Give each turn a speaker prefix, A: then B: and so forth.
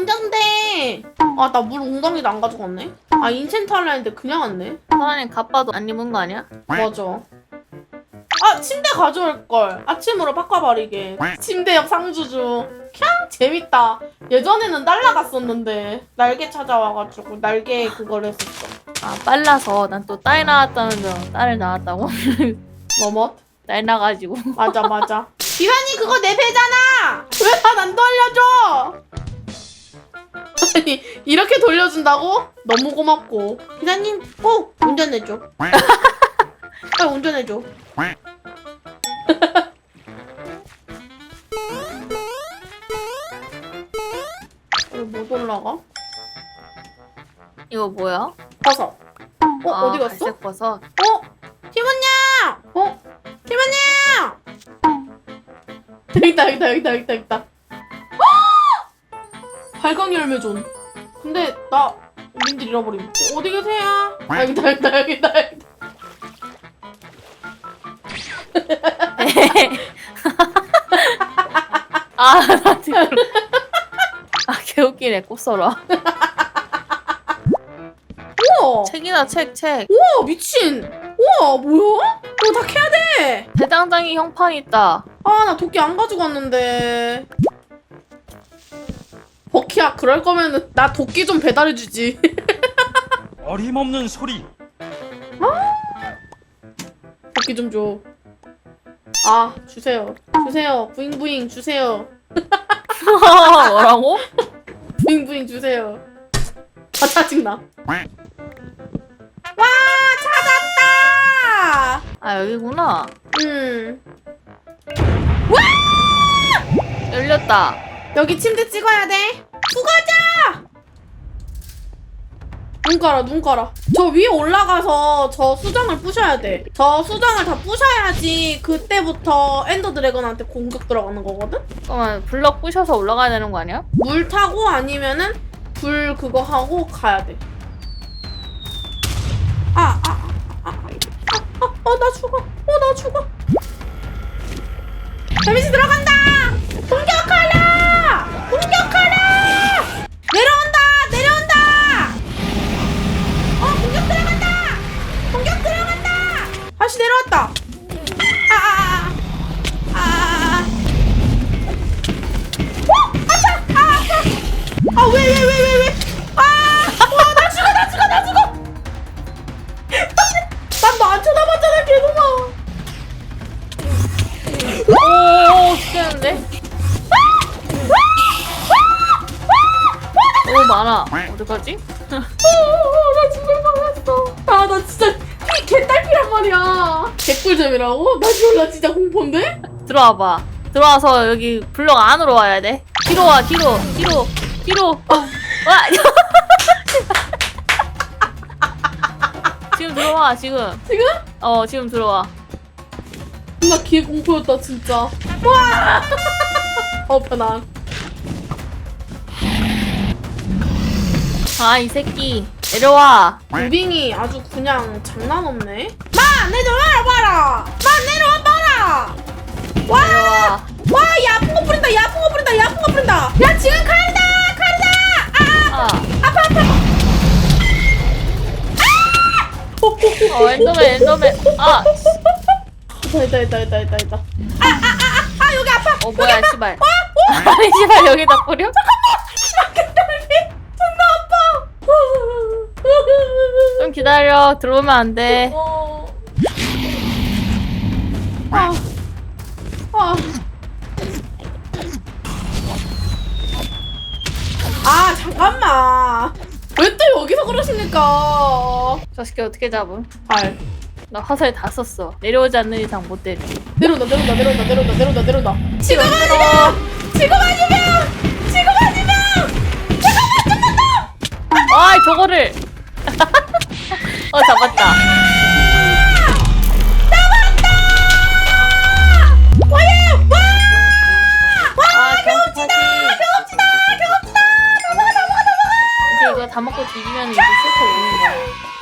A: 건전대. 아, 나 물 웅덩이도 안 가져갔네. 아, 인챈트 하려 했는데 그냥 왔네.
B: 사장님 가빠도 안 입은 거 아니야?
A: 맞아. 아, 침대 가져올 걸. 아침으로 바꿔버리게. 침대 옆 상주주. 캬, 재밌다. 예전에는 날라갔었는데 날개 찾아와가지고 날개 그걸 했었어.
B: 아 빨라서 난 또딸 나왔다는 줄 딸을 낳았다고
A: 뭐뭐?
B: 딸 나가지고
A: 맞아, 맞아. 기사님 그거 내 배잖아. 왜 난 안 돌려줘? 아니 이렇게 돌려준다고? 너무 고맙고. 기사님 꼭 운전해줘. 빨리 운전해줘. 왜못 올라가?
B: 이거 뭐야?
A: 버섯. 어
B: 아,
A: 어디 갔어?
B: 갈색 버섯
A: 어 팀원님. 어 팀원님. 여기 있다 여기 있다 여기 있다 여기 있다 여기 있다. 발광 열매 존. 근데 나 민들 잃어버림. 어, 어디 계세요? 아, 여기 있다 여기 있다 여기 있다 여기 있다.
B: 아 나 지금 아 개웃기네 꽃서라
A: 우와.
B: 책이다 책 책
A: 우와 미친. 우와 뭐야? 이거 다 캐야 돼.
B: 대장장이 형판 있다
A: 아 나 도끼 안 가지고 왔는데. 버키야 그럴 거면은 나 도끼 좀 배달해주지.
C: 어림없는 소리.
A: 도끼 좀 줘. 아 주세요. 주세요. 부잉부잉 주세요.
B: 뭐라고?
A: 부잉부잉 주세요. 아 짜증나. 와 찾았다.
B: 아 여기구나
A: 음
B: 열렸다
A: 여기 침대 찍어야 돼. 수거자. 눈 깔아 눈 깔아. 저 위에 올라가서 저 수정을 부셔야 돼. 저 수정을 다 부셔야지 그때부터 엔더 드래곤한테 공격 들어가는 거거든.
B: 잠깐만 블럭 부셔서 올라가야 되는 거 아니야?
A: 물 타고 아니면은 불 그거 하고 가야 돼. 아, 아, 아, 아, 아, 아, 어, 나 죽어. 어, 나 죽어. 데미지 들어간다!
B: 오 죽겠는데? 너무 많아 어떡하지?
A: 어, 나 죽을 뻔했어. 아, 나 진짜 피 개딸피란 말이야. 개꿀잼이라고? 나 몰라, 진짜 공포인데?
B: 들어와봐 들어와서 여기 블럭 안으로 와야 돼 뒤로 와 뒤로 뒤로 뒤로 와 지금 들어와 지금
A: 지금?
B: 어 지금 들어와
A: 나 기회 공포였다, 진짜. 와! 어, 편안.
B: 아 이 새끼 내려와
A: 무빙이 아주 그냥 장난 없네. 마, 내려와 봐라. 마, 내려와 봐라. 와,
B: 내려와
A: 와, 야, 아픈 거 뿌린다. 야, 아픈 거 뿌린다. 야, 아픈 거 뿌린다. 야, 지금 간다, 간다. 아,
B: 아,
A: 아파, 아파. 아!
B: 어 엔더맨 엔더맨 아,
A: 있다, 있다, 있다, 있다, 있다. 아, 아, 아, 아, 아, 여기 아파.
B: 어 뭐야 씨발 아니 씨발 여기다 뿌려? 좀 기다려 들어오면 안돼
A: 어. 아. 아. 아, 잠깐만. 왜 또 여기서 그러십니까?
B: 저 새끼 어떻게 잡음?
A: 발.
B: 나 화살 다 썼어. 내려오지 않는 이상 못 때려.
A: 내려온다 내려온다 내려온다 내려온다 내려온다 내려온다 지금 아니면! 지금 아니면! 지금 아니면!
B: 아 저거를. 어 잡았다.
A: 와예! 와! 와 아, 경험치다!
B: 경험치다! 다 먹고 뒤지면 이제 슬퍼 우는 거야.